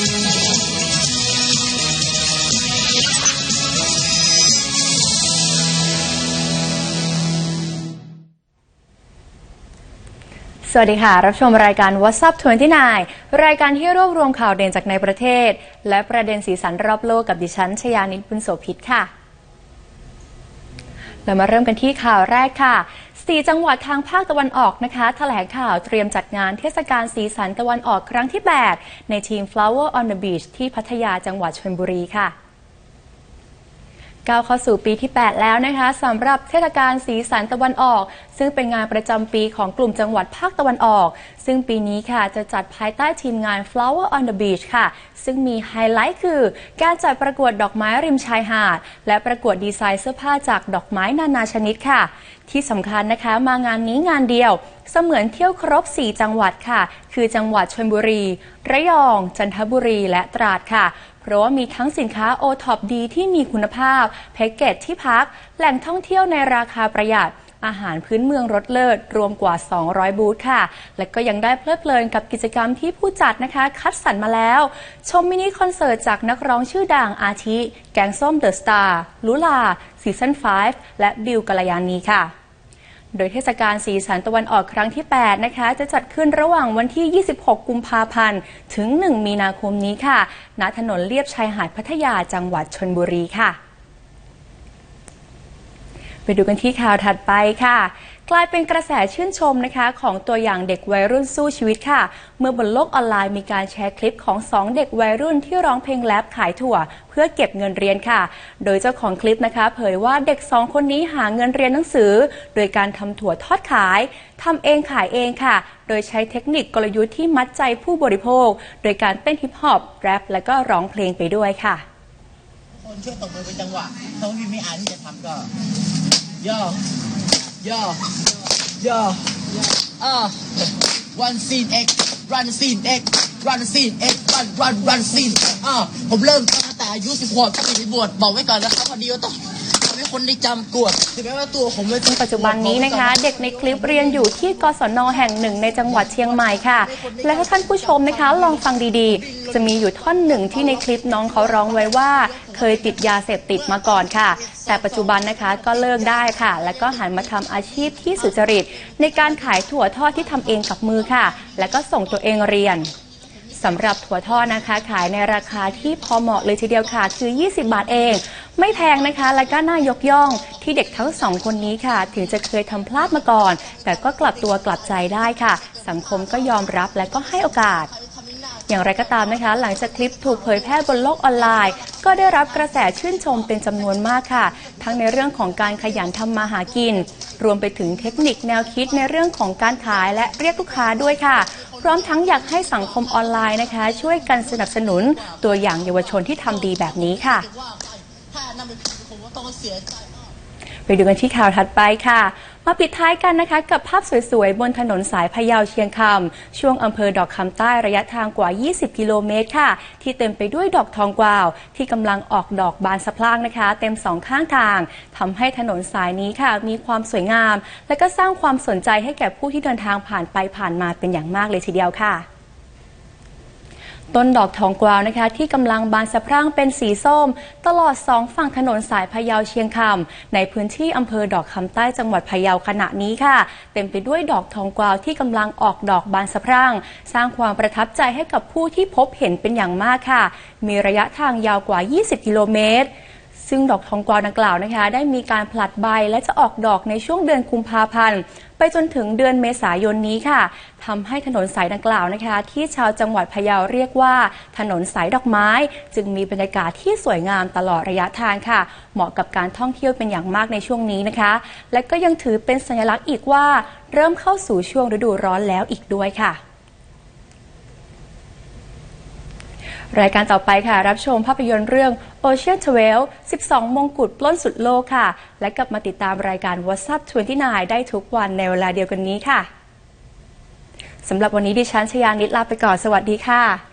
สวัสดีค่ะ รับชมรายการ What's Up 29 รายการที่รวบรวมข่าวเด่นจากในประเทศ และประเด็นสีสันรอบโลกกับดิฉันชยานิตบุญโสภิตค่ะ เรามาเริ่มกันที่ข่าวแรกค่ะ 4 จังหวัดทางภาคตะวันออกนะคะแถลงข่าวเตรียมจัดงานเทศกาลสีสันตะวันออกครั้งที่ 8 ในทีม Flower on the Beach ที่พัทยาจังหวัดชลบุรีค่ะก้าวเข้าสู่ปีที่ 8 แล้วนะคะสำหรับเทศกาลสีสันตะวันออก ซึ่งเป็นงานประจำปีของกลุ่มจังหวัดภาคตะวันออก ซึ่งปีนี้ค่ะจะจัดภายใต้ทีมงาน Flower on the Beach ค่ะ ซึ่งมีไฮไลท์คือ การจัดประกวดดอกไม้ริมชายหาด และประกวดดีไซน์เสื้อผ้าจากดอกไม้นานาชนิดค่ะ ที่สำคัญนะคะมางานนี้งานเดียว เสมือนเที่ยวครบ 4 จังหวัดค่ะ คือจังหวัดชลบุรี ระยอง จันทบุรีและตราดค่ะ เพราะว่ามีทั้งสินค้าโอท็อปดีที่มีคุณภาพ แพ็กเกจที่พัก แหล่งท่องเที่ยวในราคาประหยัดอาหารพื้นเมืองรสเลิศ รวมกว่า 200 บูธค่ะ และก็ยังได้เพลิดเพลินกับกิจกรรมที่ผู้จัดนะคะ คัดสรรมาแล้ว ชมมินิคอนเสิร์ตจากนักร้องชื่อดังอาทิ แกงส้มเดอะสตาร์ลุลาซีซั่น5และบิวกัลยานีค่ะ โดยเทศกาลสีสันตะวันออกครั้งที่ 8 นะคะ จะจัดขึ้นระหว่างวันที่ 26 กุมภาพันธ์ ถึง 1 มีนาคมนี้ค่ะ ณ ถนนเลียบชายหาดพัทยาจังหวัดชนบุรีค่ะ ไปดูกันที่ข่าวถัดไปค่ะ กลายเป็นกระแสชื่นชมนะคะ ของตัวอย่างเด็กวัยรุ่นสู้ชีวิตค่ะ เมื่อบนโลกออนไลน์มีการแชร์คลิปของสองเด็กวัยรุ่นที่ร้องเพลงแรปขายถั่ว เพื่อเก็บเงินเรียนค่ะ โดยเจ้าของคลิปนะคะ เผยว่าเด็กสองคนนี้หาเงินเรียนหนังสือ โดยการทำถั่วทอดขายทำเองขายเองค่ะ โดยใช้เทคนิคกลยุทธ์ที่มัดใจผู้บริโภค โดยการเต้นฮิปฮอปแรปและก็ร้องเพลงไปด้วยค่ะคนช่วยตบมือเป็นจังหวะถ้าพี่ไม่อ่านที่จะทำก็ย่อ ย่อย่ออ่า one scene x run scene x run scene x run run run scene อ่าผมเริ่มตั้งแต่อายุ10ขวบก็ไปบวชบอกไว้ก่อนนะครับพอดีว่าต้อง คนได้จำกวดถึงแม้ว่าตัวผมไม่ปัจจุบันนี้นะคะ เด็กในคลิปเรียนอยู่ที่กศนแห่งหนึ่งในจังหวัดเชียงใหม่ค่ะ และถ้าท่านผู้ชมนะคะลองฟังดีๆ จะมีอยู่ท่อนหนึ่งที่ในคลิปน้องเขาร้องไว้ว่า เคยติดยาเสพติดมาก่อนค่ะ แต่ปัจจุบันนะคะก็เลิกได้ค่ะ แล้วก็หันมาทำอาชีพที่สุจริต ในการขายถั่วทอดที่ทำเองกับมือค่ะ แล้วก็ส่งตัวเองเรียนสำหรับถั่วทอดนะคะ ขายในราคาที่พอเหมาะเลยทีเดียวค่ะ คือ 20 บาทเอง ไม่แพงนะคะ และก็น่ายกย่องที่เด็กทั้งสองคนนี้ค่ะ ถึงจะเคยทำพลาดมาก่อน แต่ก็กลับตัวกลับใจได้ค่ะ สังคมก็ยอมรับและก็ให้โอกาส อย่างไรก็ตามนะคะ หลังจากคลิปถูกเผยแพร่บนโลกออนไลน์ ก็ได้รับกระแสชื่นชมเป็นจำนวนมากค่ะ ทั้งในเรื่องของการขยันทำมาหากิน รวมไปถึงเทคนิคแนวคิดในเรื่องของการขายและเรียกลูกค้าด้วยค่ะ พร้อมทั้งอยากให้สังคมออนไลน์นะคะ ช่วยกันสนับสนุนตัวอย่างเยาวชนที่ทำดีแบบนี้ค่ะ ไปดูกันที่ข่าวถัดไปค่ะ มาปิดท้ายกันนะคะ กับภาพสวยๆ บนถนนสายพะเยาเชียงคำช่วงอำเภอดอกคำใต้ระยะทางกว่า 20 กิโลเมตรค่ะ ที่เต็มไปด้วยดอกทองกวาว ที่กำลังออกดอกบานสะพรั่งนะคะ เต็มสองข้างทางทำให้ถนนสายนี้ค่ะ มีความสวยงาม และก็สร้างความสนใจให้แก่ผู้ที่เดินทางผ่านไปผ่านมาเป็นอย่างมากเลยทีเดียวค่ะ ต้นดอกทองกวาวนะคะ ที่กำลังบานสะพรั่งเป็นสีส้ม ตลอดสองฝั่งถนนสายพะเยาเชียงคำในพื้นที่อำเภอดอกคำใต้จังหวัดพะเยาขณะนี้ค่ะ เต็มไปด้วยดอกทองกวาวที่กำลังออกดอกบานสะพรั่ง สร้างความประทับใจให้กับผู้ที่พบเห็นเป็นอย่างมากค่ะ มีระยะทางยาวกว่า 20 กิโลเมตร ซึ่งดอกทองกวาวดังกล่าวนะคะ ได้มีการผลัดใบและจะออกดอกในช่วงเดือนกุมภาพันธ์ ไปจนถึงเดือนเมษายนนี้ค่ะทำให้ถนนสายดังกล่าวนะคะ ที่ชาวจังหวัดพะเยาเรียกว่า ถนนสายดอกไม้ จึงมีบรรยากาศที่สวยงามตลอดระยะทางค่ะ เหมาะกับการท่องเที่ยวเป็นอย่างมากในช่วงนี้นะคะ และก็ยังถือเป็นสัญลักษณ์อีกว่า เริ่มเข้าสู่ช่วงฤดูร้อนแล้วอีกด้วยค่ะ รายการต่อไปค่ะ รับชมภาพยนตร์เรื่อง Ocean 12 12 มงกุฎปล้นสุดโลกค่ะ และกลับมาติดตามรายการ What's Up 29 ได้ทุกวันในเวลาเดียวกันนี้ค่ะสำหรับวันนี้ดิฉันชยานิดลาไปก่อนสวัสดีค่ะ